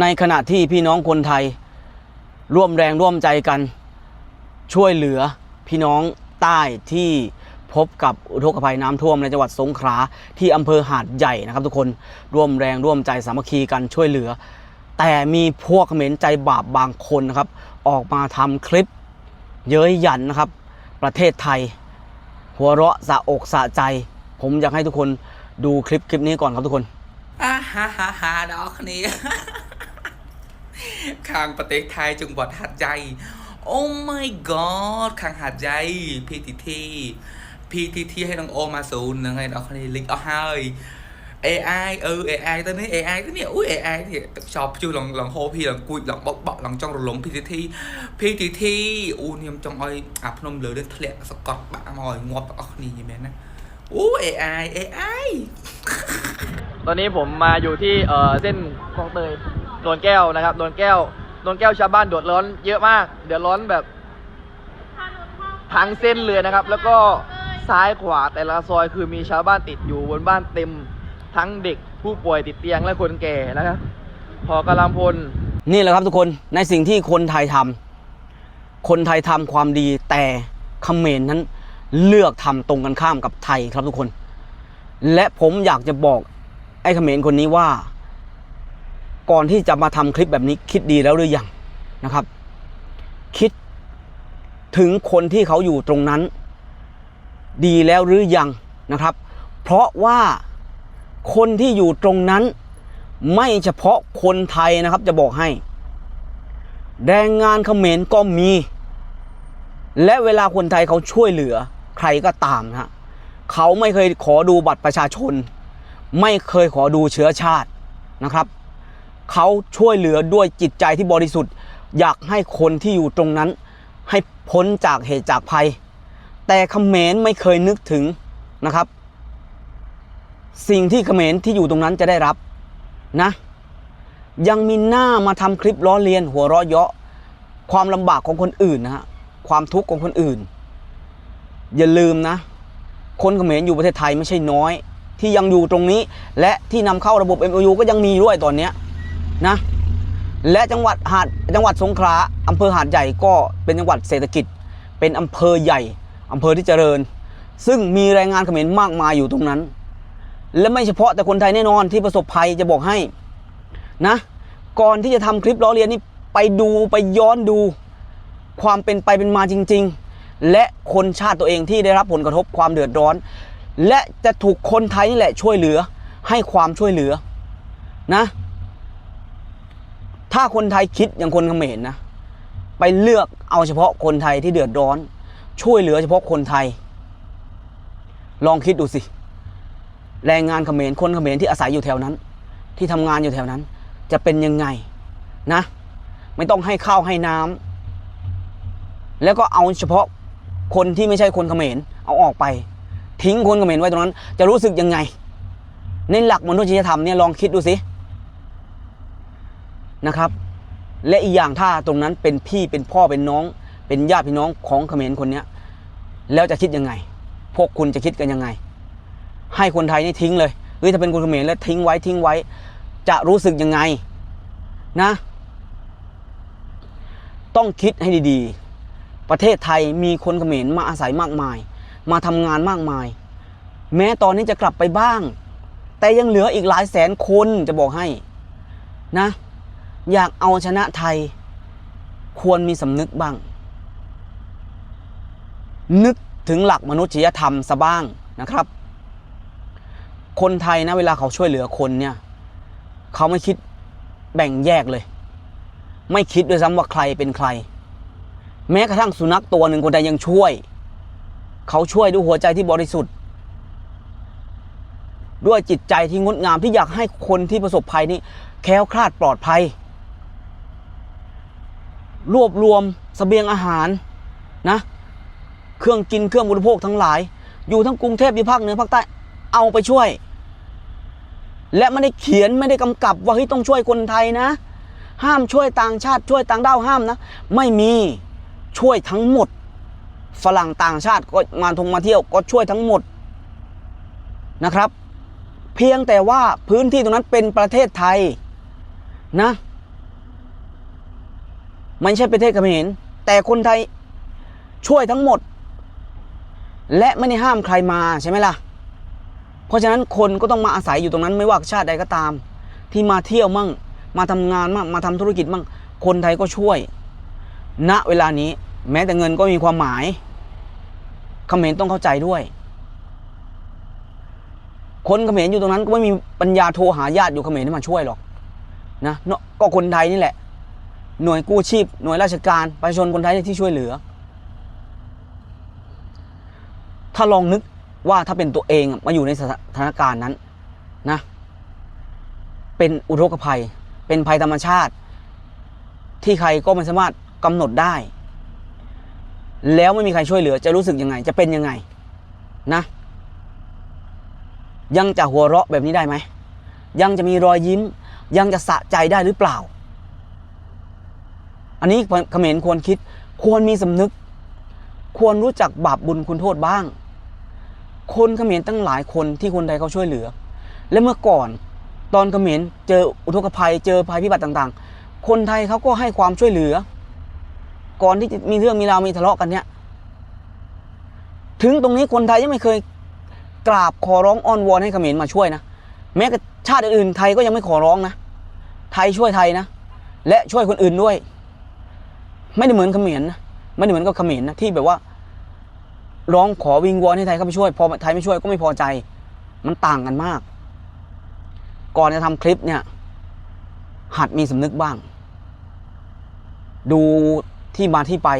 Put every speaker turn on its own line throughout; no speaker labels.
ในขณะที่พี่น้องคนไทย ร่วมแรงร่วมใจกัน ช่วยเหลือพี่น้องใต้ที่พบกับอุทกภัยน้ำท่วมในจังหวัดสงขลาที่อำเภอหาดใหญ่นะครับ ทุกคนร่วมแรงร่วมใจสามัคคีกันช่วยเหลือ แต่มีพวกเขมรใจบาปบางคนนะครับ ออกมาทำคลิปเย้ยหยันนะครับ ประเทศไทย หัวเราะสะอกสะใจ ผมอยากให้ทุกคนดูคลิปคลิปนี้ก่อนครับทุกคน
อ่าฮ่าฮ่าฮ่าดอกนี้ ข้างประเทศไทยจังหวัดหาดใหญ่ โอ้ my god ข้างหาดใหญ่ PTT PTT ให้น้องโอมาศูนย์ยังไงดอกนี้ลิงก์เอาให้ AI เออ AI ตัวนี้ AI ตัวนี้อุ้ย AI ที่ชอบชื่อลองลองโฮพี่ลองกุยลองบอกบอกลองจ้องรลง PTT PTT อู้นี่มนจองเอ้ยอะพนมเหลือเด็ดทะเลสกอตบะมอยงอบออนี่ยังไงนะอู้ AI AI
ตอนนี้ผมมาอยู่ที่เออเส้นคลองเตย โดนแก้วนะครับ โดนแก้ว โดนแก้วชาวบ้านเดือดร้อนเยอะมาก เดือดร้อนแบบทั้งเส้นเลยนะครับ แล้วก็ซ้ายขวาแต่ละซอยคือมีชาวบ้านติดอยู่บนบ้านเต็มทั้งเด็กผู้ป่วยติดเตียงและคนแก่นะครับ พอกำลังพล
นี่แหละครับทุกคนในสิ่งที่คนไทยทำคนไทยทำความดีแต่เขมรนั้นเลือกทำตรงกันข้ามกับไทยครับทุกคน และผมอยากจะบอกไอ้เขมรคนนี้ว่า ก่อนที่จะมาทำคลิปแบบนี้คิดดีแล้วหรือยังนะครับ คิดถึงคนที่เขาอยู่ตรงนั้น ดีแล้วหรือยังนะครับ เพราะว่าคนที่อยู่ตรงนั้น ไม่เฉพาะคนไทยนะครับจะบอกให้ แรงงานเขมรก็มี และเวลาคนไทยเขาช่วยเหลือใครก็ตามนะฮะเขาไม่เคยขอดูบัตรประชาชน ไม่เคยขอดูเชื้อชาตินะครับ เขาช่วยเหลือด้วยจิตใจที่บริสุทธิ์ อยากให้คนที่อยู่ตรงนั้น ให้พ้นจากเหตุจากภัย แต่เขมรไม่เคยนึกถึงนะครับ สิ่งที่เขมรที่อยู่ตรงนั้นจะได้รับนะ ยังมีหน้ามาทำคลิปล้อเลียนหัวเราะเยาะความลำบากของคนอื่นนะฮะความทุกข์ของคนอื่น อย่าลืมนะ คนเขมรอยู่ประเทศไทยไม่ใช่น้อย ที่ยังอยู่ตรงนี้ และที่นำเข้าระบบ MOU ก็ยังมีด้วยตอนเนี้ย นะ และจังหวัดหาดจังหวัดสงขลาอำเภอหาดใหญ่ก็เป็นจังหวัดเศรษฐกิจ เป็นอำเภอใหญ่อำเภอที่เจริญ ซึ่งมีแรงงานเขมรมากมายอยู่ตรงนั้น และไม่เฉพาะแต่คนไทยแน่นอนที่ประสบภัยจะบอกให้นะ ก่อนที่จะทำคลิปล้อเลียนนี่ไปดูไปย้อนดู ความเป็นไปเป็นมาจริง ๆ และคนชาติตัวเองที่ได้รับผลกระทบความเดือดร้อน และจะถูกคนไทยนี่แหละช่วยเหลือให้ความช่วยเหลือนะ ถ้าคนไทยคิดอย่างคนเขมรนะไปเลือกเอาเฉพาะคนไทยที่เดือดร้อน ช่วยเหลือเฉพาะคนไทย ลองคิดดูสิ แรงงานเขมรคนเขมรที่อาศัยอยู่แถวนั้น ที่ทำงานอยู่แถวนั้น จะเป็นยังไงนะ ไม่ต้องให้ข้าวให้น้ำแล้วก็เอาเฉพาะคนที่ไม่ใช่คนเขมรเอาออกไป ทิ้งคนเขมรไว้ตรงนั้น จะรู้สึกยังไง ในหลักมนุษยธรรมเนี่ยลองคิดดูสิ นะครับ และอีกอย่างถ้าตรงนั้นเป็นพี่เป็นพ่อเป็นน้อง เป็นญาติพี่น้องของเขมรคนเนี้ยแล้วจะคิดยังไง พวกคุณจะคิดกันยังไง ให้คนไทยนี่ทิ้งเลยเฮ้ยถ้าเป็นคนเขมรแล้วทิ้งไว้ทิ้งไว้ จะรู้สึกยังไงนะ ต้องคิดให้ดีๆ ประเทศไทยมีคนเขมรมาอาศัยมากมาย มาทำงานมากมาย แม้ตอนนี้จะกลับไปบ้าง แต่ยังเหลืออีกหลายแสนคนจะบอกให้นะ อยากเอาชนะไทย ควรมีสำนึกบ้าง นึกถึงหลักมนุษยธรรมซะบ้างนะครับ คนไทยนะเวลาเขาช่วยเหลือคนเนี่ย เขาไม่คิดแบ่งแยกเลย ไม่คิดด้วยซ้ำว่าใครเป็นใคร แม้กระทั่งสุนัขตัวหนึ่งคนใดยังช่วย เขาช่วยด้วยหัวใจที่บริสุทธิ์ ด้วยจิตใจที่งดงามที่อยากให้คนที่ประสบภัยนี้แค้วคลาดปลอดภัย รวบรวมเสบียงอาหารนะเครื่องกินเครื่องบริโภคทั้งหลาย อยู่ทั้งกรุงเทพอยู่ภาคเหนือภาคใต้เอาไปช่วย และไม่ได้เขียนไม่ได้กำกับว่าเฮ้ยต้องช่วยคนไทยนะ ห้ามช่วยต่างชาติช่วยต่างด้าวห้ามนะ ไม่มีช่วยทั้งหมด ฝรั่งต่างชาติก็มาทงมาเที่ยวก็ช่วยทั้งหมดนะครับ เพียงแต่ว่าพื้นที่ตรงนั้นเป็นประเทศไทยนะ ไม่ใช่ประเทศเขมรแต่คนไทยช่วยทั้งหมด และไม่ได้ห้ามใครมาใช่ไหมล่ะ เพราะฉะนั้นคนก็ต้องมาอาศัยอยู่ตรงนั้นไม่ว่าชาติใดก็ตาม ที่มาเที่ยวมั่ง มาทำงานมั่งมาทำธุรกิจมั่ง คนไทยก็ช่วย ณเวลานี้แม้แต่เงินก็มีความหมายเขมรต้องเข้าใจด้วย คนเขมรอยู่ตรงนั้นก็ไม่มีปัญญาโทรหาญาติอยู่เขมรให้มาช่วยหรอกนะเนอะก็คนไทยนี่แหละ หน่วยกู้ชีพ หน่วยราชการประชาชนคนไทยที่ช่วยเหลือ ถ้าลองนึกว่าถ้าเป็นตัวเองมาอยู่ในสถานการณ์นั้นนะ เป็นอุทกภัย เป็นภัยธรรมชาติ ที่ใครก็ไม่สามารถกำหนดได้ แล้วไม่มีใครช่วยเหลือ จะรู้สึกยังไง จะเป็นยังไงนะ ยังจะหัวเราะแบบนี้ได้ไหม ยังจะมีรอยยิ้ม ยังจะสะใจได้หรือเปล่า อันนี้เขมรควรคิด ควรมีสำนึก ควรรู้จักบาปบุญคุณโทษบ้าง คนเขมรตั้งหลายคนที่คนไทยเขาช่วยเหลือ และเมื่อก่อนตอนเขมรเจออุทกภัยเจอภัยพิบัติต่างๆ คนไทยเขาก็ให้ความช่วยเหลือ ก่อนที่จะมีเรื่องมีราวมีทะเลาะกันเนี่ยถึงตรงนี้คนไทยยังไม่เคยกราบขอร้องอ้อนวอนให้เขมรมาช่วยนะ แม้กระชาติอื่นไทยก็ยังไม่ขอร้องนะ ไทยช่วยไทยนะ และช่วยคนอื่นด้วย ไม่ได้เหมือนเขมรนะไม่ได้เหมือนกับเขมรนะที่แบบว่า ร้องขอวิงวอนให้ไทยเข้าไปช่วย พอไทยไม่ช่วยก็ไม่พอใจ มันต่างกันมาก ก่อนจะทำคลิปเนี่ย หัดมีสำนึกบ้าง ดูที่มาที่ไป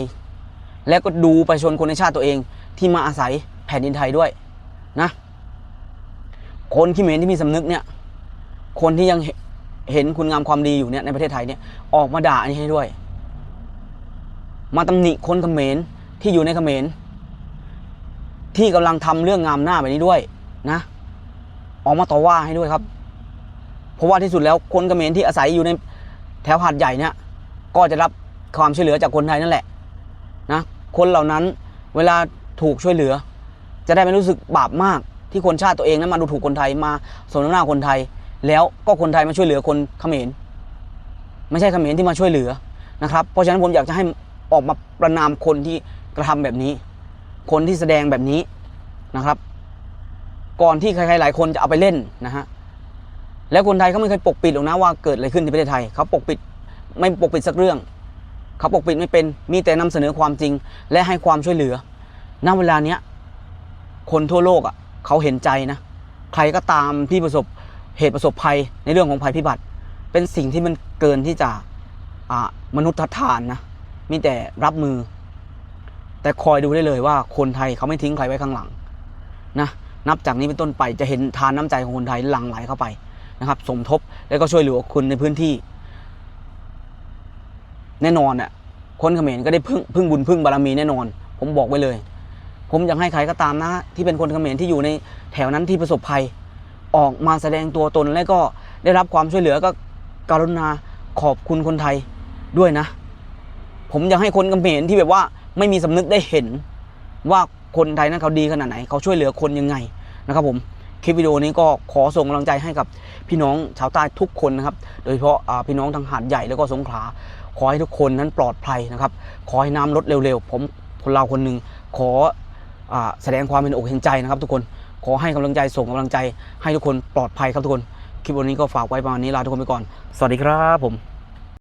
และก็ดูประชาชนคนในชาติตัวเอง ที่มาอาศัยแผ่นดินไทยด้วยนะ คนที่เมนที่มีสำนึกเนี่ย คนที่ยังเห็นคุณงามความดีอยู่เนี่ยในประเทศไทยเนี่ย ออกมาด่าอันนี้ให้ด้วย มาตำหนิคนเขมรที่อยู่ในเขมรที่กำลังทำเรื่องงามหน้าแบบนี้ด้วยนะ ออกมาต่อว่าให้ด้วยครับ เพราะว่าที่สุดแล้วคนเขมรที่อาศัยอยู่ในแถวหาดใหญ่เนี่ยก็จะรับความช่วยเหลือจากคนไทยนั่นแหละนะคนเหล่านั้นเวลาถูกช่วยเหลือ จะได้ไม่รู้สึกบาปมากที่คนชาติตัวเองนั้นมาดูถูกคนไทยมาสนหน้าคนไทย แล้วก็คนไทยมาช่วยเหลือคนเขมรไม่ใช่เขมรที่มาช่วยเหลือนะครับ เพราะฉะนั้นผมอยากจะให้ ออกมาประนามคนที่กระทำแบบนี้ คนที่แสดงแบบนี้นะครับ ก่อนที่ใครๆหลายคนจะเอาไปเล่นนะฮะแล้วคนไทยเขาไม่เคยปกปิดหรอกนะว่าเกิดอะไรขึ้นที่ประเทศไทยเขาปกปิดไม่ปกปิดสักเรื่องเขาปกปิดไม่เป็นมีแต่นำเสนอความจริง และให้ความช่วยเหลือณเวลาเนี้ยคนทั่วโลกอะเขาเห็นใจนะใครก็ตามที่ประสบเหตุประสบภัยในเรื่องของภัยพิบัติ เป็นสิ่งที่มันเกินที่จะมนุษย์ทานนะ มีแต่รับมือ แต่คอยดูได้เลยว่าคนไทยเขาไม่ทิ้งใครไว้ข้างหลังนะนับจากนี้เป็นต้นไปจะเห็นทานน้ำใจของคนไทยหลั่งไหลเข้าไปนะครับ สมทบแล้วก็ช่วยเหลือคนในพื้นที่ แน่นอนอะคนเขมรก็ได้พึ่งพึ่งบุญพึ่งบารมีแน่นอน ผมบอกไว้เลย ผมอยากให้ใครก็ตามนะ ที่เป็นคนเขมรที่อยู่ในแถวนั้นที่ประสบภัย ออกมาแสดงตัวตนและก็ได้รับความช่วยเหลือก็กรุณาขอบคุณคนไทยด้วยนะ ผมอยากให้คนเขมรที่แบบว่าไม่มีสำนึกได้เห็น ว่าคนไทยนั้นเขาดีขนาดไหน เขาช่วยเหลือคนยังไงนะครับผมคลิปวิดีโอนี้ก็ขอส่งกำลังใจให้กับพี่น้องชาวใต้ทุกคนนะครับ โดยเฉพาะพี่น้องทางหาดใหญ่แล้วก็สงขลา ขอให้ทุกคนนั้นปลอดภัยนะครับ ขอให้น้ำลดเร็วๆ ผมคนเราคนหนึ่งขออแสดงความเป็นอกเห็นใจนะครับ ทุกคน ขอให้กำลังใจส่งกำลังใจให้ทุกคนปลอดภัยครับทุกคน คลิปวันนี้ก็ฝากไว้ประมาณนี้ลาทุกคนไปก่อน สวัสดีครับผม